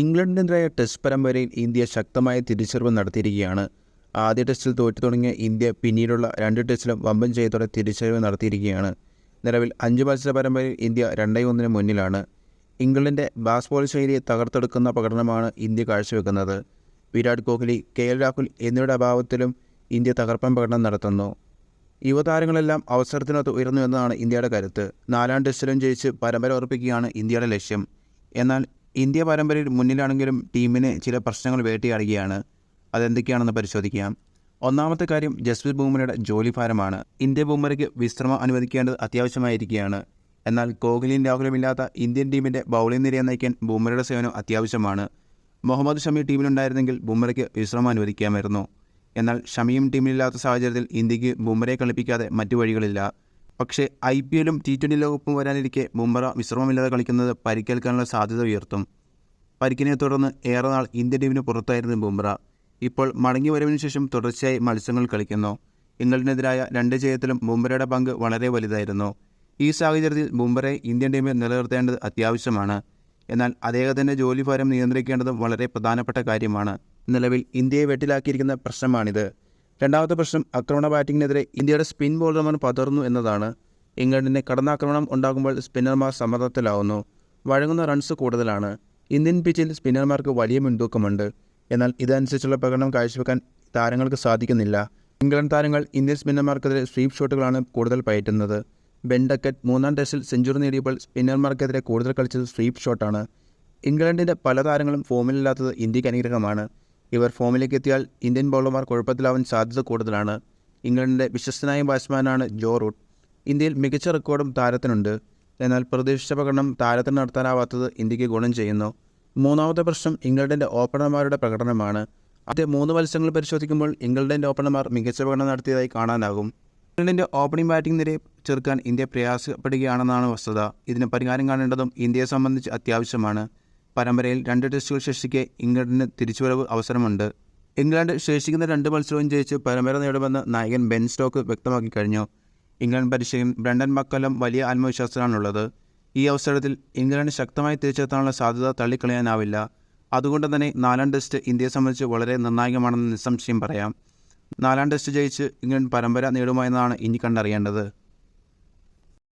ഇംഗ്ലണ്ടിനെതിരായ ടെസ്റ്റ് പരമ്പരയിൽ ഇന്ത്യ ശക്തമായ തിരിച്ചറിവ് നടത്തിയിരിക്കുകയാണ്. ആദ്യ ടെസ്റ്റിൽ തോറ്റു തുടങ്ങിയ ഇന്ത്യ പിന്നീടുള്ള രണ്ട് ടെസ്റ്റിലും വമ്പൻ ജയത്തോടെ തിരിച്ചറിവ് നടത്തിയിരിക്കുകയാണ്. നിലവിൽ അഞ്ച് മത്സര പരമ്പരയിൽ ഇന്ത്യ രണ്ടേ ഒന്നിന് മുന്നിലാണ്. ഇംഗ്ലണ്ടിന്റെ ബാസ്ബോൾ ശൈലിയെ തകർത്തെടുക്കുന്ന പ്രകടനമാണ് ഇന്ത്യ കാഴ്ചവെക്കുന്നത്. വിരാട് കോഹ്ലി കെ എൽ രാഹുൽ എന്നിവരുടെ അഭാവത്തിലും ഇന്ത്യ തകർപ്പൻ പ്രകടനം നടത്തുന്നു. യുവതാരങ്ങളെല്ലാം അവസരത്തിനൊത്ത് ഉയർന്നു എന്നതാണ് ഇന്ത്യയുടെ കരുത്ത്. നാലാം ടെസ്റ്റിലും ജയിച്ച് പരമ്പര ഉറപ്പിക്കുകയാണ് ഇന്ത്യയുടെ ലക്ഷ്യം. എന്നാൽ ഇന്ത്യ പരമ്പരയിൽ മുന്നിലാണെങ്കിലും ടീമിന് ചില പ്രശ്നങ്ങൾ വേട്ടയാടുകയാണ്. അതെന്തൊക്കെയാണെന്ന് പരിശോധിക്കാം. ഒന്നാമത്തെ കാര്യം ജസ്പ്രീത് ബുംറയുടെ ജോലി ഭാരമാണ്. ഇന്ത്യ ബുംറയ്ക്ക് വിശ്രമം അനുവദിക്കേണ്ടത് അത്യാവശ്യമായിരിക്കുകയാണ്. എന്നാൽ കോഹ്ലിയും രാഹുലും ഇല്ലാത്ത ഇന്ത്യൻ ടീമിന്റെ ബൗളിംഗ് നിരയെ നയിക്കാൻ ബുംറയുടെ സേവനം അത്യാവശ്യമാണ്. മുഹമ്മദ് ഷമി ടീമിലുണ്ടായിരുന്നെങ്കിൽ ബുംറയ്ക്ക് വിശ്രമം അനുവദിക്കാമായിരുന്നു. എന്നാൽ ഷമിയും ടീമിലില്ലാത്ത സാഹചര്യത്തിൽ ഇന്ത്യയ്ക്ക് ബുംറയെ കളിപ്പിക്കാതെ മറ്റു വഴികളില്ല. പക്ഷേ ഐ പി എല്ലും ടി ട്വന്റി ലോകകപ്പും വരാനിരിക്കെ ബുംറ വിശ്രമമില്ലാതെ കളിക്കുന്നത് പരിക്കേൽക്കാനുള്ള സാധ്യത ഉയർത്തും. പരിക്കിനെ തുടർന്ന് ഏറെ നാൾ ഇന്ത്യൻ ടീമിന് പുറത്തായിരുന്നു ബുംറ ഇപ്പോൾ മടങ്ങി വരവിന് ശേഷം തുടർച്ചയായി മത്സരങ്ങൾ കളിക്കുന്നു. ഇംഗ്ലണ്ടിനെതിരായ രണ്ട് ജയത്തിലും ബുംറയുടെ പങ്ക് വളരെ വലുതായിരുന്നു. ഈ സാഹചര്യത്തിൽ ബുംറയെ ഇന്ത്യൻ ടീമിൽ നിലനിർത്തേണ്ടത് അത്യാവശ്യമാണ്. എന്നാൽ അദ്ദേഹത്തിന്റെ ജോലിഭാരം നിയന്ത്രിക്കേണ്ടതും വളരെ പ്രധാനപ്പെട്ട കാര്യമാണ്. നിലവിൽ ഇന്ത്യയെ വെട്ടിലാക്കിയിരിക്കുന്ന പ്രശ്നമാണിത്. രണ്ടാമത്തെ പ്രശ്നം ആക്രമണ ബാറ്റിങ്ങിനെതിരെ ഇന്ത്യയുടെ സ്പിൻ ബോളർമാർ പതർന്നു എന്നതാണ് ഇംഗ്ലണ്ടിന്റെ കടന്നാക്രമണം ഉണ്ടാകുമ്പോൾ സ്പിന്നർമാർ സമ്മർദ്ദത്തിലാവുന്നു. വഴങ്ങുന്ന റൺസ് കൂടുതലാണ്. ഇന്ത്യൻ പിച്ചിൽ സ്പിന്നർമാർക്ക് വലിയ മുൻതൂക്കമുണ്ട്. എന്നാൽ ഇതനുസരിച്ചുള്ള പ്രകടനം കാഴ്ചവെക്കാൻ താരങ്ങൾക്ക് സാധിക്കുന്നില്ല. ഇംഗ്ലണ്ട് താരങ്ങൾ ഇന്ത്യൻ സ്പിന്നർമാർക്കെതിരെ സ്വീപ്പ് ഷോട്ടുകളാണ് കൂടുതൽ പയറ്റുന്നത്. ബെൻ ഡക്കറ്റ് മൂന്നാം ടെസ്റ്റിൽ സെഞ്ചുറി നേടിയപ്പോൾ സ്പിന്നർമാർക്കെതിരെ കൂടുതൽ കളിച്ചത് സ്വീപ്പ് ഷോട്ടാണ്. ഇംഗ്ലണ്ടിന്റെ പല താരങ്ങളും ഫോമിലില്ലാത്തത് ഇന്ത്യയ്ക്ക് അനുഗ്രഹമാണ്. ഇവർ ഫോമിലേക്ക് എത്തിയാൽ ഇന്ത്യൻ ബൗളർമാർ കുഴപ്പത്തിലാവാൻ സാധ്യത കൂടുതലാണ്. ഇംഗ്ലണ്ടിന്റെ വിശ്വസ്തനായ ബാറ്റ്സ്മാനാണ് ജോ റൂട്ട്. ഇന്ത്യയിൽ മികച്ച റെക്കോർഡും താരത്തിനുണ്ട്. എന്നാൽ പ്രതീക്ഷിച്ച പ്രകടനം താരത്തിന് നടത്താനാവാത്തത് ഇന്ത്യയ്ക്ക് ഗുണം ചെയ്യുന്നു. മൂന്നാമത്തെ പ്രശ്നം ഇംഗ്ലണ്ടിന്റെ ഓപ്പണർമാരുടെ പ്രകടനമാണ്. ആദ്യ മൂന്ന് മത്സരങ്ങൾ പരിശോധിക്കുമ്പോൾ ഇംഗ്ലണ്ടിന്റെ ഓപ്പണർമാർ മികച്ച പ്രകടനം നടത്തിയതായി കാണാനാകും. ഇംഗ്ലണ്ടിന്റെ ഓപ്പണിംഗ് ബാറ്റിംഗ് നിരയെ ചെറുക്കാൻ ഇന്ത്യ പ്രയാസപ്പെടുകയാണെന്നാണ് വസ്തുത. ഇതിന് പരിഹാരം കാണേണ്ടതും ഇന്ത്യയെ സംബന്ധിച്ച് അത്യാവശ്യമാണ്. പരമ്പരയിൽ രണ്ട് ടെസ്റ്റുകൾ ശേഷിക്കെ ഇംഗ്ലണ്ടിന് തിരിച്ചുവരവ് അവസരമുണ്ട്. ഇംഗ്ലണ്ട് ശേഷിക്കുന്ന രണ്ട് മത്സരവും ജയിച്ച് പരമ്പര നേടുമെന്ന് നായകൻ ബെൻ സ്റ്റോക്ക് വ്യക്തമാക്കി കഴിഞ്ഞു. ഇംഗ്ലണ്ട് പരിശീലകൻ ബ്രണ്ടൻ മക്കല്ലം വലിയ ആത്മവിശ്വാസത്തിലാണുള്ളത്. ഈ അവസരത്തിൽ ഇംഗ്ലണ്ട് ശക്തമായി തിരിച്ചെത്താനുള്ള സാധ്യത തള്ളിക്കളയാനാവില്ല. അതുകൊണ്ട് തന്നെ നാലാം ടെസ്റ്റ് ഇന്ത്യയെ സംബന്ധിച്ച് വളരെ നിർണായകമാണെന്ന് നിസ്സംശയം പറയാം. നാലാം ടെസ്റ്റ് ജയിച്ച് ഇംഗ്ലണ്ട് പരമ്പര നേടുമോ ഇനി കണ്ടറിയേണ്ടത്.